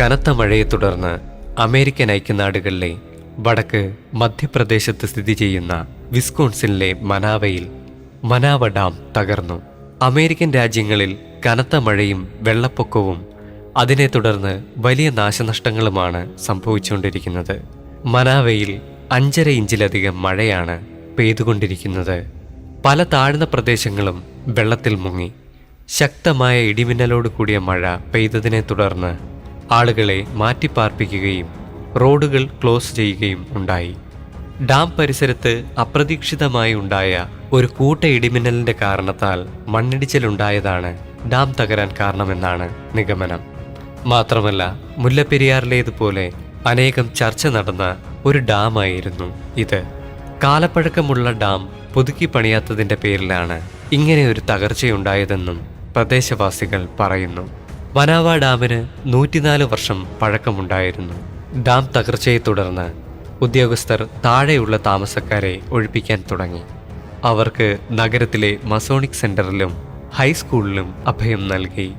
കനത്ത മഴയെ തുടർന്ന് അമേരിക്കൻ ഐക്യനാടുകളിലെ വടക്ക് മധ്യപ്രദേശത്ത് സ്ഥിതി ചെയ്യുന്ന വിസ്കോൺസിനിലെ മനാവയിൽ മനാവ ഡാം തകർന്നു. അമേരിക്കൻ രാജ്യങ്ങളിൽ കനത്ത മഴയും വെള്ളപ്പൊക്കവും അതിനെ തുടർന്ന് വലിയ നാശനഷ്ടങ്ങളുമാണ് സംഭവിച്ചുകൊണ്ടിരിക്കുന്നത്. മനാവയിൽ അഞ്ചര ഇഞ്ചിലധികം മഴയാണ് പെയ്തുകൊണ്ടിരിക്കുന്നത്. പല താഴ്ന്ന പ്രദേശങ്ങളും വെള്ളത്തിൽ മുങ്ങി. ശക്തമായ ഇടിമിന്നലോട് കൂടിയ മഴ പെയ്തതിനെ തുടർന്ന് ആളുകളെ മാറ്റിപ്പാർപ്പിക്കുകയും റോഡുകൾ ക്ലോസ് ചെയ്യുകയും ഉണ്ടായി. ഡാം പരിസരത്ത് അപ്രതീക്ഷിതമായി ഉണ്ടായ ഒരു കൂട്ട ഇടിമിന്നലിന്റെ കാരണത്താൽ മണ്ണിടിച്ചിലുണ്ടായതാണ് ഡാം തകരാൻ കാരണമെന്നാണ് നിഗമനം. മാത്രമല്ല മുല്ലപ്പെരിയാറിലേതുപോലെ അനേകം ചർച്ച നടന്ന ഒരു ഡാമായിരുന്നു ഇത്. കാലപ്പഴക്കമുള്ള ഡാം പുതുക്കി പണിയാത്തതിന്റെ പേരിലാണ് ഇങ്ങനെ ഒരു തകർച്ചയുണ്ടായതെന്നും പ്രദേശവാസികൾ പറയുന്നു. വനാവ ഡാമിന് നൂറ്റിനാല് വർഷം പഴക്കമുണ്ടായിരുന്നു. ഡാം തകർച്ചയെ തുടർന്ന് ഉദ്യോഗസ്ഥർ താഴെയുള്ള താമസക്കാരെ ഒഴിപ്പിക്കാൻ തുടങ്ങി. അവർക്ക് നഗരത്തിലെ മസോണിക് സെന്ററിലും ഹൈസ്കൂളിലും അഭയം നൽകി.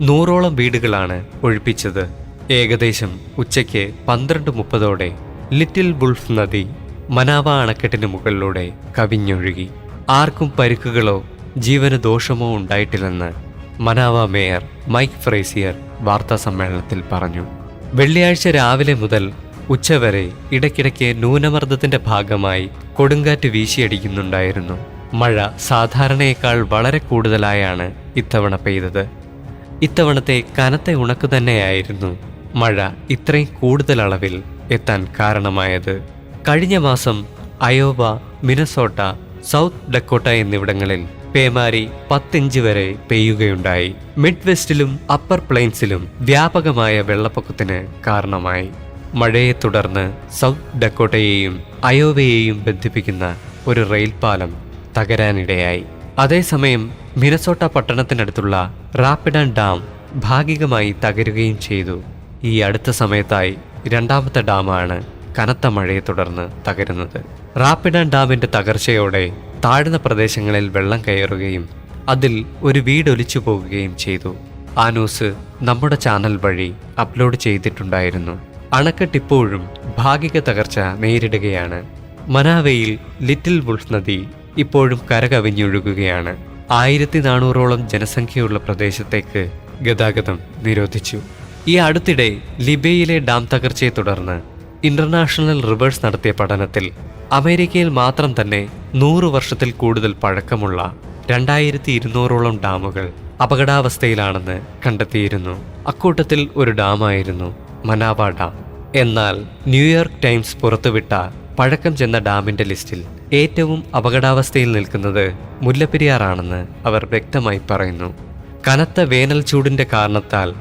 നൂറോളം വീടുകളാണ് ഒഴിപ്പിച്ചത്. ഏകദേശം ഉച്ചയ്ക്ക് പന്ത്രണ്ട് മുപ്പതോടെ ലിറ്റിൽ ബുൾഫ് നദി മനാവ അണക്കെട്ടിന് മുകളിലൂടെ കവിഞ്ഞൊഴുകി. ആർക്കും പരിക്കുകളോ ജീവന ദോഷമോ ഉണ്ടായിട്ടില്ലെന്ന് മനാവ മേയർ മൈക്ക് ഫ്രേസിയർ വാർത്താ സമ്മേളനത്തിൽ പറഞ്ഞു. വെള്ളിയാഴ്ച രാവിലെ മുതൽ ഉച്ചവരെ ഇടയ്ക്കിടയ്ക്ക് ന്യൂനമർദ്ദത്തിന്റെ ഭാഗമായി കൊടുങ്കാറ്റ് വീശിയടിക്കുന്നുണ്ടായിരുന്നു. മഴ സാധാരണയേക്കാൾ വളരെ കൂടുതലായാണ് ഇത്തവണ പെയ്തത്. ഇത്തവണത്തെ കനത്ത ഉണക്ക് തന്നെയായിരുന്നു മഴ ഇത്രയും കൂടുതൽ അളവിൽ എത്താൻ കാരണമായത്. കഴിഞ്ഞ മാസം അയോവ മിനസോട്ട സൗത്ത് ഡക്കോട്ട എന്നിവിടങ്ങളിൽ പേമാരി പത്തിഞ്ച് വരെ പെയ്യുകയുണ്ടായി. മിഡ് വെസ്റ്റിലും അപ്പർ പ്ലെയിൻസിലും വ്യാപകമായ വെള്ളപ്പൊക്കത്തിന് കാരണമായി. മഴയെ തുടർന്ന് സൗത്ത് ഡക്കോട്ടയെയും അയോവയെയും ബന്ധിപ്പിക്കുന്ന ഒരു റെയിൽ പാലം തകരാനിടയായി. അതേസമയം മിനസോട്ട പട്ടണത്തിനടുത്തുള്ള റാപ്പിഡൻ ഡാം ഭാഗികമായി തകരുകയും ചെയ്തു. ഈ അടുത്ത സമയത്തായി രണ്ടാമത്തെ ഡാമാണ് കനത്ത മഴയെ തുടർന്ന് തകരുന്നത്. റാപ്പിഡൻ ഡാമിന്റെ തകർച്ചയോടെ താഴ്ന്ന പ്രദേശങ്ങളിൽ വെള്ളം കയറുകയും അതിൽ ഒരു വീട് ഒലിച്ചു പോകുകയും ചെയ്തു. ആ ന്യൂസ് നമ്മുടെ ചാനൽ വഴി അപ്ലോഡ് ചെയ്തിട്ടുണ്ടായിരുന്നു. അണക്കെട്ട് ഇപ്പോഴും ഭാഗിക തകർച്ച നേരിടുകയാണ്. മനാവയിൽ ലിറ്റിൽ വുൾഫ് നദി ഇപ്പോഴും കരകവിഞ്ഞൊഴുകുകയാണ്. ആയിരത്തി നാനൂറോളം ജനസംഖ്യയുള്ള പ്രദേശത്തേക്ക് ഗതാഗതം നിരോധിച്ചു. ഈ അടുത്തിടെ ലിബിയയിലെ ഡാം തകർച്ചയെ തുടർന്ന് ഇന്റർനാഷണൽ റിവേഴ്സ് നടത്തിയ പഠനത്തിൽ അമേരിക്കയിൽ മാത്രം തന്നെ നൂറു വർഷത്തിൽ കൂടുതൽ പഴക്കമുള്ള രണ്ടായിരത്തി ഇരുന്നൂറോളം ഡാമുകൾ അപകടാവസ്ഥയിലാണെന്ന് കണ്ടെത്തിയിരുന്നു. അക്കൂട്ടത്തിൽ ഒരു ഡാമായിരുന്നു മനാബ ഡാം. എന്നാൽ ന്യൂയോർക്ക് ടൈംസ് പുറത്തുവിട്ട പഴക്കം ചെന്ന ഡാമിന്റെ ലിസ്റ്റിൽ ഏറ്റവും അപകടാവസ്ഥയിൽ നിൽക്കുന്നത് മുല്ലപ്പെരിയാറാണെന്ന് അവർ വ്യക്തമായി പറയുന്നു. കനത്ത വേനൽ ചൂടിന്റെ കാരണത്താൽ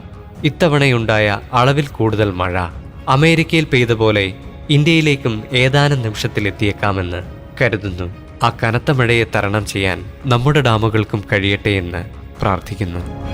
ഇത്തവണയുണ്ടായ അളവിൽ കൂടുതൽ മഴ അമേരിക്കയിൽ പെയ്ത പോലെ ഇന്ത്യയിലേക്കും ഏതാനും നിമിഷത്തിലെത്തിയേക്കാമെന്ന് കരുതുന്നു. ആ കനത്ത മഴയെ തരണം ചെയ്യാൻ നമ്മുടെ ഡാമുകൾക്കും കഴിയട്ടെ എന്ന് പ്രാർത്ഥിക്കുന്നു.